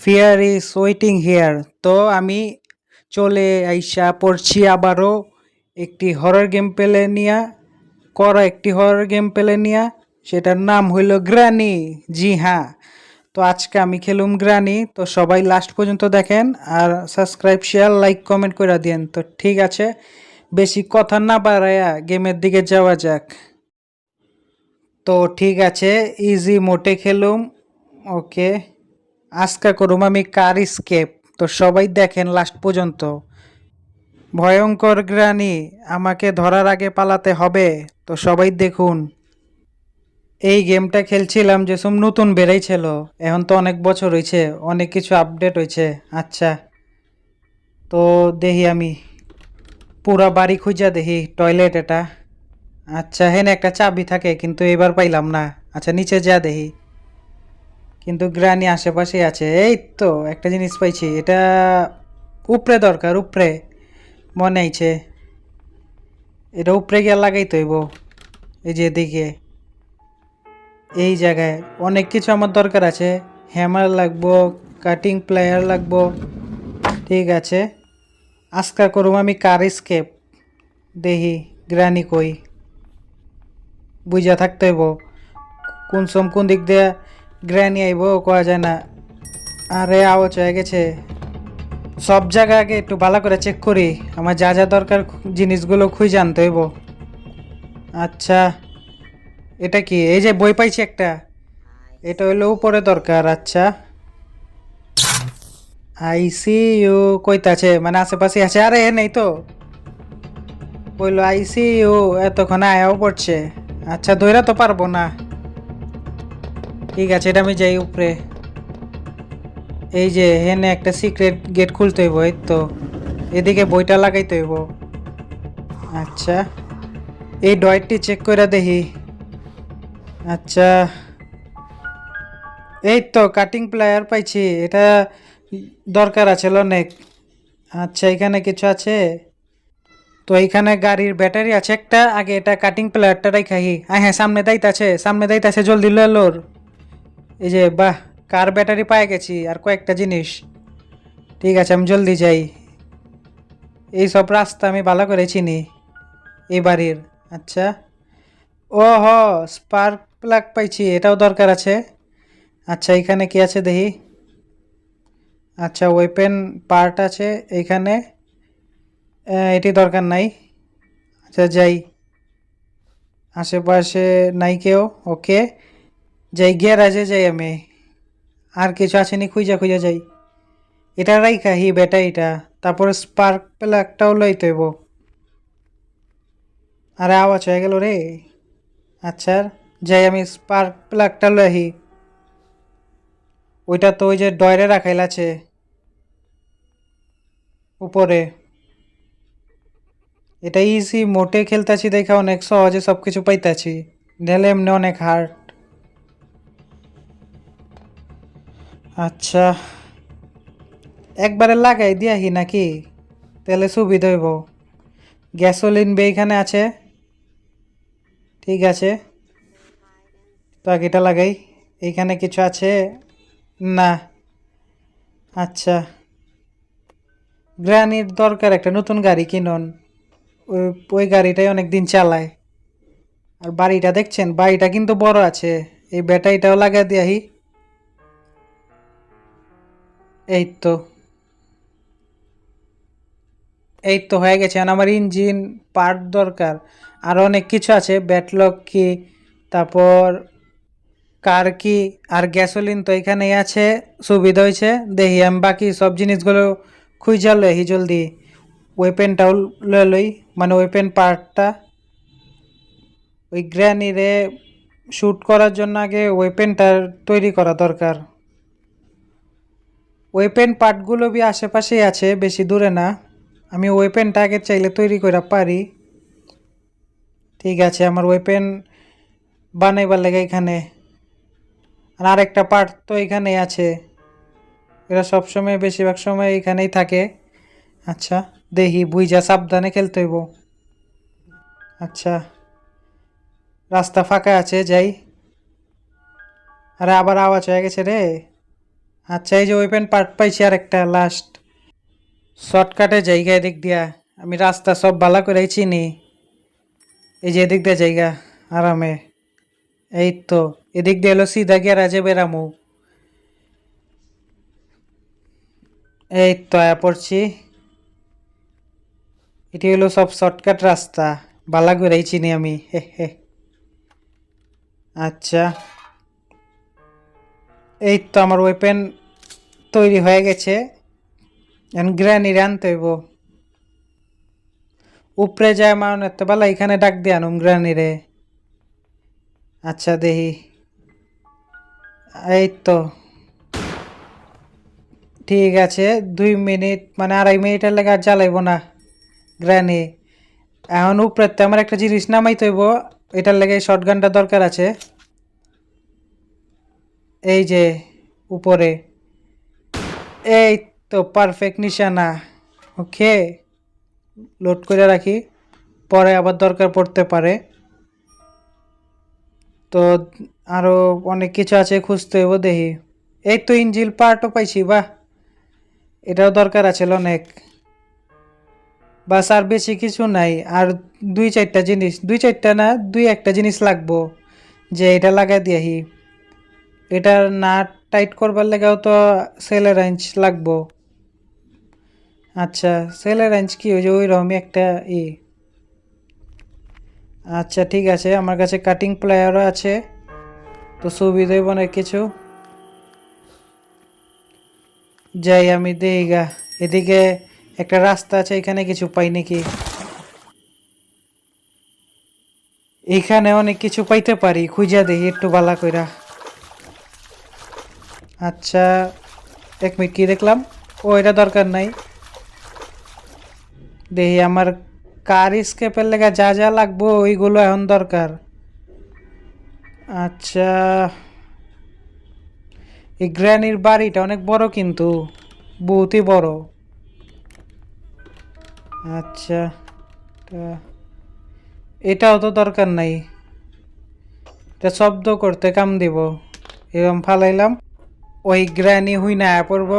Fear is waiting here তো আমি চলে আইসা পড়ছি আবারও একটি হরর গেম পেলে নিয়া, করা একটি হরর গেম পেলে নিয়া, সেটার নাম হইল গ্রানি জি হ্যাঁ। তো আজকে আমি খেলুম গ্রানি তো সবাই লাস্ট পর্যন্ত দেখেন আর সাবস্ক্রাইব শেয়ার লাইক কমেন্ট করে দিন তো ঠিক আছে, বেশি কথা না বাড়ায়া গেমের দিকে যাওয়া যাক। তো ঠিক আছে ইজি মোটে খেলুম। ওকে আজকা করুম আমি কার স্কেপ তো সবাই দেখেন লাস্ট পর্যন্ত। ভয়ঙ্কর গ্রানি আমাকে ধরার আগে পালাতে হবে। তো সবাই দেখুন। এই গেমটা খেলছিলাম যে সব নতুন বেড়েছিল এখন তো অনেক বছর হয়েছে অনেক কিছু আপডেট হয়েছে আচ্ছা। তো দেখি আমি। পুরা বাড়ি খুঁজা দেখি টয়লেট এটা। আচ্ছা হেন একটা চাবি থাকে, কিন্তু এবার পাইলাম না। আচ্ছা নিচে যা দেখি। কিন্তু গ্রানি আশেপাশে আছে। এই তো, একটা জিনিস পাইছি, এটা উপরে দরকার, উপরে। মনে আইছে। এটা উপরে গিয়ে লাগাইতে হইব এই যে এদিকে। এই জায়গায় অনেক কিছু আমার দরকার আছে। হ্যামার লাগবো, কাটিং প্লেয়ার লাগবো, ঠিক আছে। আজকা করুম আমি কার স্কেপ? দেখি গ্রানি কই? বুঝা থাকতে হইব। কোন সম কোন দিক দিয়ে গ্রানি আইব, কয়া যায় না। আরে আওয়াজ হয়ে গেছে। সব জায়গা আগে একটু ভালো করে চেক করি। আমার যা যা দরকার জিনিসগুলো খুঁজে আনতে হইব। আচ্ছা এটা কি? এই যে বই পাইছি একটা। এটা হইল উপরে দরকার আচ্ছা। আইসি ইউ কইতাছে মানে আশেপাশে আছে। আরে, এ নেই তো। কইলো আইসি ইউ এতক্ষণ আয়াও পড়ছে। আচ্ছা দইরা তো পারব না। ঠিক আছে, এটা আমি যাই উপরে। এই যে হেনে একটা সিক্রেট গেট খুলতে হইব, এই তো। এদিকে বইটা লাগাইতে হইব। আচ্ছা। এই ডয়টি চেক করে দেখি। আচ্ছা। এই তো কাটিং প্লায়ার পাইছি। এটা দরকার আছে অনেক। আচ্ছা এখানে কিছু আছে? তো এইখানে গাড়ির ব্যাটারি আছে একটা। আগে এটা কাটিং প্লেয়ারটা রাখাই আয় হ্যাঁ সামনে দায়িত্ব আছে সামনে দায়িত্ব আছে জলদি লোর এই যে, বাহ, কার ব্যাটারি পায়ে গেছি আর কয়েকটা জিনিস। ঠিক আছে, আমি জলদি যাই। এই সব রাস্তা আমি ভালো করে চিনি এই বাড়ির। আচ্ছা। ও হ স্পার্ক প্লাগ পাইছি, এটাও দরকার আছে। আচ্ছা এখানে কি আছে দেখি? আচ্ছা ওয়েপেন পার্ট আছে এইখানে এটি দরকার নাই। আচ্ছা যাই। আশেপাশে নাই কেউ, ওকে। যাই গ্যারাজে যাই আমি। আর কিছু আসেনি খুঁজা খুঁজা যাই। এটা রাইখা, হি বেটা এটা। তারপরে স্পার্ক প্লাগটাও লইতে হইব। আরে আওয়াজ হয়ে গেল রে। আচ্ছা যাই আমি স্পার্ক প্লাগটা লই ওইটা তো ওই যে ডয়রে রাখাইল আছে। উপরে। এটা ইজি মোটে খেলতাছি দেখা অনেক সহজে সব কিছু পাইতাছি। ঢেলে এমনি অনেক হার্ড। আচ্ছা। একবারে লাগাই দিয়াহি নাকি? তাহলে সুবিধা হইব। গ্যাসোলিন বে এখানে আছে। ঠিক আছে। তো লাগাই। এইখানে কিছু আছে? না। আচ্ছা। গ্রানির দরকার একটা নতুন গাড়ি কিনুন। ওই ওই গাড়িটাই অনেক দিন চালায়। আর বাড়িটা দেখছেন? বাড়িটা কিন্তু বড় আছে। এই ব্যাটারিটাও লাগা দিয়াহি। এই তো। এই তো হয়ে গেছে, এখন আমার ইঞ্জিন পার্ট দরকার। আর অনেক কিছু আছে ব্যাটলক কি, তারপর কার কি, আর গ্যাসোলিন তো এখানেই আছে, সুবিধা হয়েছে। দেখি আমি বাকি সব জিনিসগুলো খুঁজা লই জলদি ওয়েপেনটাও লই লই। মানে ওয়েপেন পার্টটা ওই গ্র্যানিরে শ্যুট করার জন্য আগে ওয়েপেনটা তৈরি করা দরকার। ওয়েপেন পার্টগুলো বি আশেপাশেই আছে বেশি দূরে না আমি ওয়েপেনটা আগে চাইলে তৈরি করে পারি ঠিক আছে আমার ওয়েপেন বানাইবার লাগে এখানে আর আরেকটা পার্ট তো এখানেই আছে এরা সবসময় বেশিরভাগ সময় এখানেই থাকে আচ্ছা দেখি বুঝা সাবধানে খেলতে হইব আচ্ছা রাস্তা ফাঁকা আছে যাই আরে আবার আওয়াজ হয়ে গেছে রে আচ্ছা এই যে ওয়েপেন পার্ট পাইছি আর একটা লাস্ট শর্টকাটে জায়গা এদিক দিয়া। আমি রাস্তা সব বালা করে চিনি। এই যে এদিক দিয়ে জায়গা, আরামে। এই তো, এদিক দিয়ে এলো সিধা গ্যারাজে বেরামু এই তো, আয়া পড়ছি। এটি হলো সব শর্টকাট রাস্তা। বালা করেই চিনি আমি, হে হে। আচ্ছা। এই তো আমার ওয়েপেন তৈরি হয়ে গেছে। গ্রানি আনতে হইব। উপরে যায় মারনের তো বেলা, এখানে ডাক দিয়ে আনুম গ্রানি আচ্ছা দেখি। এই তো ঠিক আছে, দুই মিনিট মানে আড়াই মিনিটের লেগে আর জ্বালাইব না গ্রানি এখন উপরে তো আমার একটা জিনিস নামাইতে হইব, এটার লেগে শর্ট গানটা দরকার আছে। এই যে, উপরে। এই তো পারফেক্ট নিশানা। ওকে লোড করে রাখি। পরে আবার দরকার পড়তে পারে। তো আরও অনেক কিছু আছে খুঁজতে হইব দেখি। এই তো ইঞ্জিল পার্টও পাইছি, বাহ। এটাও দরকার আছে অনেক। বাস আর বেশি কিছু নাই। আর দুই চারটা জিনিস, দুই চারটা না, দুই একটা জিনিস লাগবো, যে এটা লাগাই দিয়াহি। এটার নাট টাইট করবার লেগেও তো সেলের রেঞ্জ লাগবো। আচ্ছা সেলের রেঞ্জ কি? ওই যে ওই রকমই একটা ই। আচ্ছা ঠিক আছে, আমার কাছে কাটিং প্লেয়ারও আছে। তো সুবিধা হইব অনেক কিছু। যাই, আমি দেই গা। এদিকে একটা রাস্তা আছে, এখানে কিছু পাই নাকি? এখানে অনেক কিছু পাইতে পারি, খুঁজা দেখি একটু বালা কইরা। আচ্ছা এক মিনিট কি দেখলাম? ও, এটা দরকার নাই। দেখি আমার কার স্কেপের লেগে যা যা লাগবো, ওইগুলো এখন দরকার। আচ্ছা এই গ্র্যানির বাড়িটা অনেক বড় কিন্তু, বহুতই বড়। আচ্ছা এটাও তো দরকার নাই। এটা শব্দ করতে কাম দিব। এরকম ফালাইলাম। ওই গ্র্যানি হুই না পড়ব,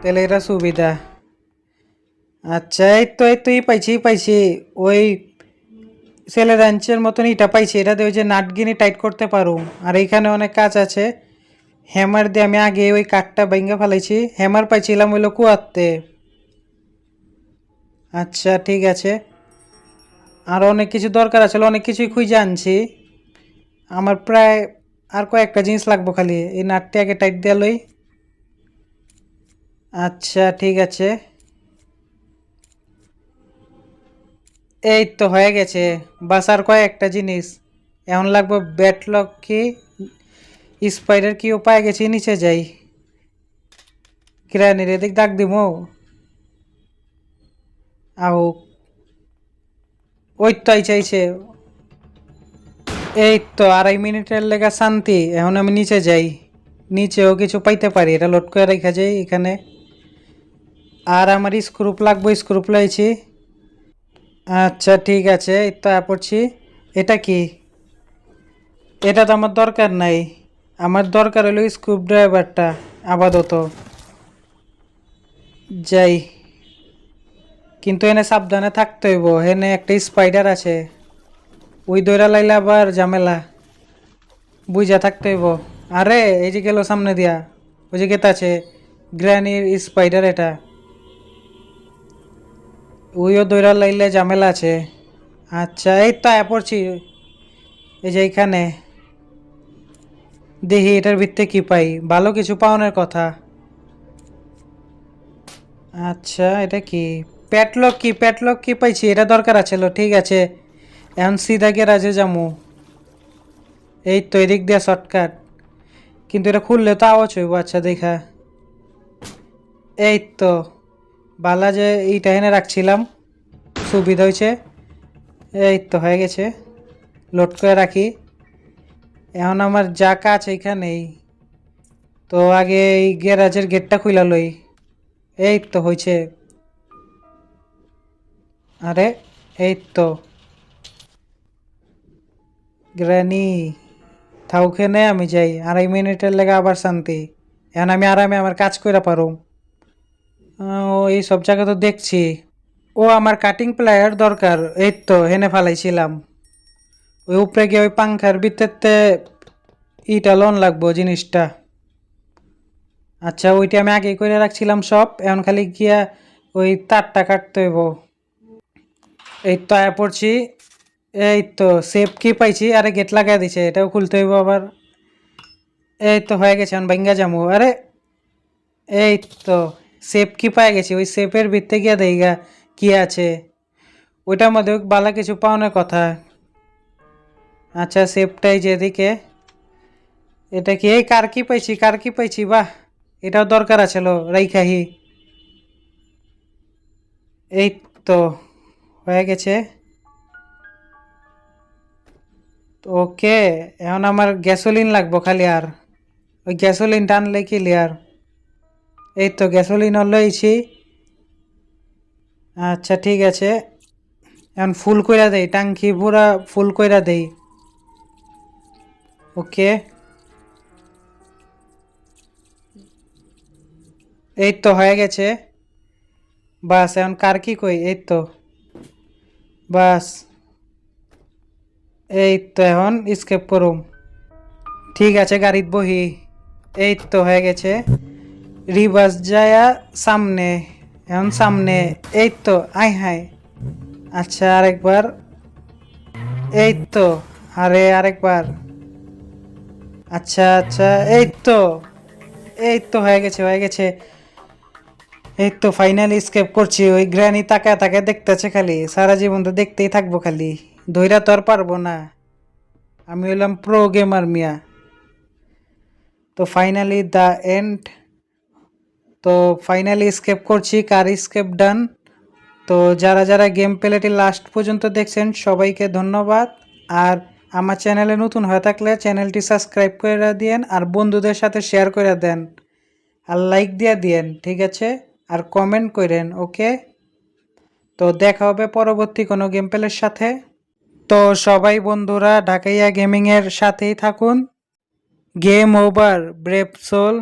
তাহলে এটা সুবিধা। আচ্ছা এই তো এই তো, এই পাইছি পাইছি। ওই সেলে রাঞ্চের মতন এটা পাইছি এটা দিয়ে ওই যে নাটগিনি টাইট করতে পারো। আর এইখানে অনেক কাজ আছে। হ্যামার দিয়ে আমি আগে ওই কাঠটা ভেঙে ফেলাইছি হ্যামার পাইছিলাম ওইলো কুয়াতে। আচ্ছা ঠিক আছে। আর অনেক কিছু দরকার আছে, অনেক কিছুই খুঁজে আনছি। আমার প্রায় আর কয়েকটা জিনিস লাগবো খালি। এই নাটটি আগে টাইট দিয়ে লই। আচ্ছা ঠিক আছে। এই তো হয়ে গেছে। বাস আর কয়েকটা জিনিস। এখন লাগবে ব্যাটলক কি, স্পাইডার কি উপায় গেছি, নিচে যাই। কিরানির এদিক ডাক দিব আও ওই তো আইছে আইছে এই তো আড়াই মিনিটের লেগা শান্তি। এখন আমি নিচে যাই। নিচেও কিছু পাইতে পারি। এটা লোড করে রেখা যাই এখানে। আর আমার স্ক্রুপ লাগবো, স্ক্রুপ লাইছি। আচ্ছা ঠিক আছে এই তো পড়ছি। এটা কি? এটা তো আমার দরকার নাই। আমার দরকার হলো স্ক্রুপ ড্রাইভারটা, আপাতত। যাই। কিন্তু এনে সাবধানে থাকতে হইব। এনে একটা স্পাইডার আছে। ওই দৈরা লাইলে আবার ঝামেলা। বুঝা থাকতে হইব। আরে, এই যে গেল সামনে দিয়া, ওই যে গেত আছে, গ্র্যানির স্পাইডার এটা। ওইও দৈরা লাইলে ঝামেলা আছে। আচ্ছা এই তো পড়ছি। এই যে এইখানে। দেখি এটার ভিত্তে কি পাই। ভালো কিছু পাওনের কথা। আচ্ছা এটা কি? প্যাটলক কি? প্যাটলক কি পাইছি? এটা দরকার আছে ঠিক আছে। এখন সিধা গ্যারাজে যামু। এই তো এদিক দিয়ে শর্টকাট কিন্তু এটা খুললে তো আওয়াজ হইব আচ্ছা দেখা। এই তো, বালা যে এইটা এনে রাখছিলাম, সুবিধা হয়েছে। এই তো হয়ে গেছে লোড করে রাখি। এখন আমার যা কাজ এইখানেই। তো আগে এই গ্যারাজের গেটটা খুইলা লই। এই তো হয়েছে আরে, এই তো। গ্রানি থাউখেনে আমি যাই। আড়াই মিনিটের লেগে আবার শান্তি। এখন আমি আরামে আমার কাজ করে পারো ও, এই সব জায়গা তো দেখছি। ও, আমার কাটিং প্লায়ার দরকার। এই তো, হেনে ফালাইছিলাম। ওই উপরে গিয়ে ওই পাংখার ভিতরতে ইটা লোন লাগবো জিনিসটা। আচ্ছা ওইটা আমি আগেই করে রাখছিলাম সব। এখন খালি গিয়া ওই তারটা কাটতে হইব। এই তো আয়া পড়ছি। এই তো সেফ কি পাইছি? আরে গেট লাগাই দিছে, এটাও খুলতে হইব আবার। এই তো হয়ে গেছে, এখন ভাঙ্গা যাব। আরে এই তো সেফ কি পাই গেছি? ওই সেফের ভিতরে গিয়া দেইগা কি আছে। ওইটার মধ্যে বালা কিছু পাওয়ানোর কথা। আচ্ছা সেফটাই যেদিকে এটা কি? এই কার কি পাইছি? কার কি পাইছি? বাহ, এটাও দরকার আছে আছিল রাইখাহি এই তো হয়ে গেছে। ওকে, এখন আমার গ্যাসোলিন লাগবো খালি আর। ওই গ্যাসোলিন টানলে কি লিয়ার এই তো গ্যাসোলিন লইছি। আচ্ছা ঠিক আছে। এখন ফুল কইরা দেই, টাঙ্কি পুরা ফুল কইরা দেই। ওকে। এই তো হয়ে গেছে। বাস, এখন কার কি কই? এই তো। বাস। এই তো এখন স্কেপ করুম। ঠিক আছে গাড়িত বহি। এই তো হয়ে গেছে। রিভার্স যায়া সামনে। এখন সামনে। এই তো আই হাই। আচ্ছা আরেকবার। এই তো, আরে, আরেকবার। আচ্ছা আচ্ছা এই তো। এই তো হয়ে গেছে হয়ে গেছে। এই তো ফাইনালি স্কেপ করছি। ওই গ্র্যানি তাকায় তাকায় দেখতেছে খালি। সারা জীবন তো দেখতেই থাকব খালি। ধৈরা তো আর পারব না। আমি হলাম প্রো গেমার মিয়া। তো ফাইনালি দ্য এন্ড তো ফাইনালি স্কেপ করছি কার স্কেপ ডান তো যারা যারা গেম প্লেটি লাস্ট পর্যন্ত দেখছেন, সবাইকে ধন্যবাদ। আর আমার চ্যানেলে নতুন হয়ে থাকলে চ্যানেলটি সাবস্ক্রাইব করে দিয়েন, আর বন্ধুদের সাথে শেয়ার করে দেন। আর লাইক দিয়ে দিয়েন, ঠিক আছে? আর কমেন্ট করেন ওকে তো দেখা হবে পরবর্তী কোনো গেম প্লের সাথে। তো সবাই বন্ধুরা ঢাকাইয়া গেমিংয়ের সাথেই থাকুন। Game over brave soul